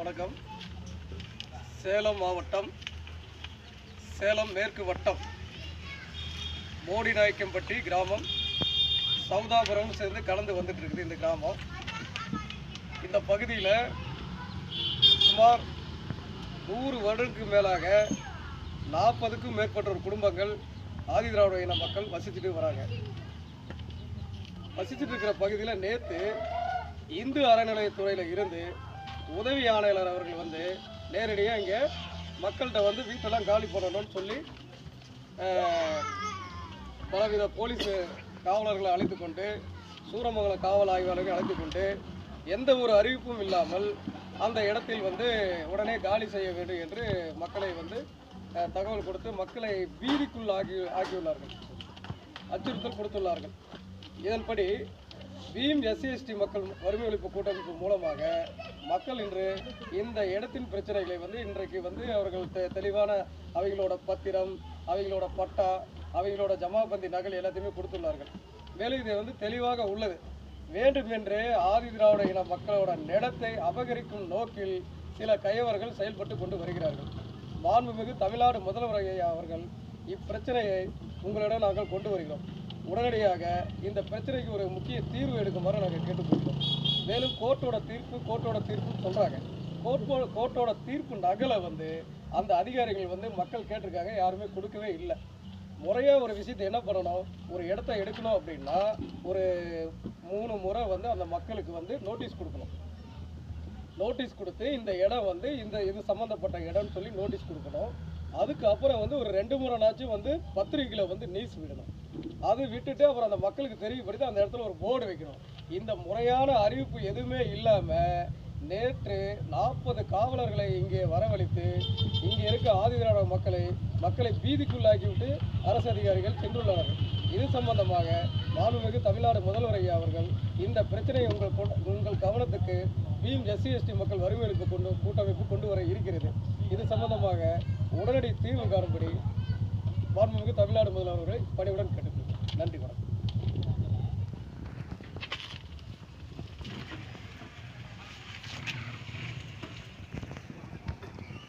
வணக்கம். சேலம் மாவட்டம் சேலம் மேற்கு வட்டம் மோடி நாயக்கம்பட்டி கிராமம் சவுதாபுரம் சேர்ந்து கலந்து வந்துட்டுருக்குது இந்த கிராமம். இந்த பகுதியில் சுமார் நூறு வருடத்துக்கு மேலாக நாற்பதுக்கும் மேற்பட்ட ஒரு குடும்பங்கள் ஆதி திராவிட இன மக்கள் வசிச்சுட்டு வராங்க. வசிச்சுட்டு இருக்கிற பகுதியில் நேற்று இந்து அறநிலையத்துறையில் இருந்து உதவி ஆணையாளர் அவர்கள் வந்து நேரடியாக இங்கே மக்கள்கிட்ட வந்து வீட்டெல்லாம் காலி பண்ணணும்னு சொல்லி பலவித போலீஸ் காவலர்களை அழைத்து கொண்டு சூரமங்கலம் காவல் ஆய்வாளர்களை அழைத்து கொண்டு எந்த ஒரு அறிவிப்பும் இல்லாமல் அந்த இடத்தில் வந்து உடனே காலி செய்ய வேண்டும் என்று மக்களை வந்து தகவல் கொடுத்து மக்களை வீதிக்குள் ஆகி ஆகியுள்ளார்கள் அச்சுறுத்தல் கொடுத்துள்ளார்கள். இதன்படி பீம் எஸ்சிஎஸ்டி மக்கள் வறுமை ஒழிப்பு கூட்டமைப்பு மூலமாக மக்கள் இன்று இந்த இடத்தின் பிரச்சனைகளை வந்து இன்றைக்கு வந்து அவர்கள் தெ தெளிவான அவங்களோட பத்திரம் அவங்களோட பட்டா அவங்களோட ஜமாபந்தி நகல் எல்லாத்தையுமே கொடுத்துள்ளார்கள். மேலும் இது வந்து தெளிவாக உள்ளது. வேண்டுமென்றே ஆதி திராவிட இன மக்களோட நிலத்தை அபகரிக்கும் நோக்கில் சில கயவர்கள் செயல்பட்டு கொண்டு வருகிறார்கள். மாண்புமிகு தமிழ்நாடு முதல்வர் அவர்கள் இப்பிரச்சனையை உங்களிடம் நாங்கள் கொண்டு வருகிறோம். உடனடியாக இந்த பிரச்சனைக்கு ஒரு முக்கிய தீர்வு எடுக்குமாறு நாங்கள் கேட்டுக்கொள்கிறோம். மேலும் கோர்ட்டோட தீர்ப்பு கோர்ட்டோட தீர்ப்பு சொல்கிறாங்க கோர்ட்டோட கோர்ட்டோட தீர்ப்பு நகலை வந்து அந்த அதிகாரிகள் வந்து மக்கள் கேட்டிருக்காங்க யாருமே கொடுக்கவே இல்லை. முறையாக ஒரு விஷயத்தை என்ன பண்ணணும்? ஒரு இடத்த எடுக்கணும் அப்படின்னா ஒரு மூணு முறை வந்து அந்த மக்களுக்கு வந்து நோட்டீஸ் கொடுக்கணும். நோட்டீஸ் கொடுத்து இந்த இடம் வந்து இந்த இது சம்மந்தப்பட்ட இடம்னு சொல்லி நோட்டீஸ் கொடுக்கணும். அதுக்கப்புறம் வந்து ஒரு ரெண்டு முறைனாச்சும் வந்து பத்திரிக்கையில் வந்து நியூஸ் விடணும். அது விட்டுட்டு அப்புறம் அந்த மக்களுக்கு தெரியப்படுத்தி அந்த இடத்துல ஒரு போர்டு வைக்கணும். இந்த முறையான அறிவிப்பு எதுவுமே இல்லாமல் நேற்று நாற்பது காவலர்களை இங்கே வரவழைத்து இங்கே இருக்க ஆதிதிராவிட மக்களை மக்களை பீதிக்குள்ளாக்கிவிட்டு அரசு அதிகாரிகள் சென்றுள்ளனர். இது சம்பந்தமாக மாண்புமிகு தமிழ்நாடு முதல்வர் ஐயா அவர்கள் இந்த பிரச்சனையை உங்கள் கொண்டு- உங்கள் கவனத்துக்கு பீம் எஸ்சி எஸ்டி மக்கள் வறுமை கொண்டு கூட்டமைப்பு கொண்டு வர இருக்கிறது. இது சம்பந்தமாக உடனடி தீர்வு காணும்படி மாண்புமிகு தமிழ்நாடு முதல்வர்களை பணிவுடன் கேட்டுக்கொள்கிறேன். நன்றி வணக்கம்.